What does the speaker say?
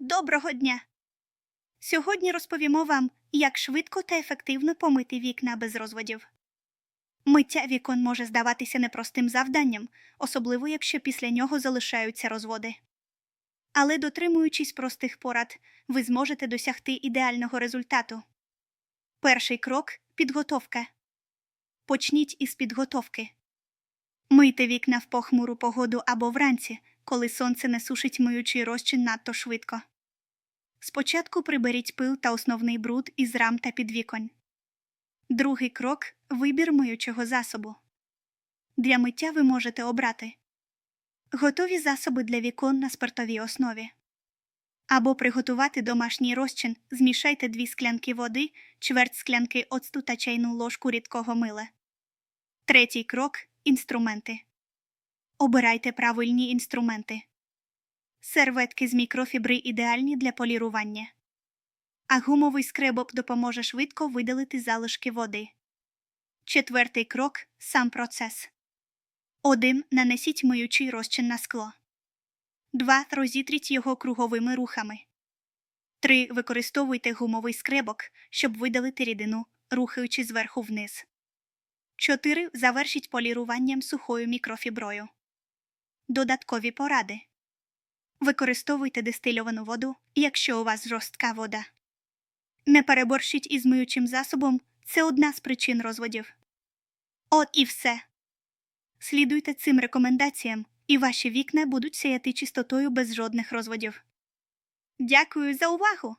Доброго дня! Сьогодні розповімо вам, як швидко та ефективно помити вікна без розводів. Миття вікон може здаватися непростим завданням, особливо якщо після нього залишаються розводи. Але дотримуючись простих порад, ви зможете досягти ідеального результату. Перший крок підготовка. Почніть із підготовки. Мийте вікна в похмуру погоду або вранці, коли сонце не сушить миючий розчин надто швидко. Спочатку приберіть пил та основний бруд із рам та підвіконь. Другий крок вибір миючого засобу. Для миття ви можете обрати готові засоби для вікон на спиртовій основі. Або приготувати домашній розчин, змішайте дві склянки води, чверть склянки оцту та чайну ложку рідкого мила. Третій крок інструменти. Обирайте правильні інструменти. Серветки з мікрофібри ідеальні для полірування. А гумовий скребок допоможе швидко видалити залишки води. Четвертий крок сам процес. 1. Нанесіть миючий розчин на скло. 2. Розітріть його круговими рухами. 3. Використовуйте гумовий скребок, щоб видалити рідину, рухаючи зверху вниз. 4. Завершіть поліруванням сухою мікрофіброю. Додаткові поради. Використовуйте дистильовану воду, якщо у вас жорстка вода. Не переборщіть із миючим засобом це одна з причин розводів. От і все. Слідуйте цим рекомендаціям, і ваші вікна будуть сяяти чистотою без жодних розводів. Дякую за увагу!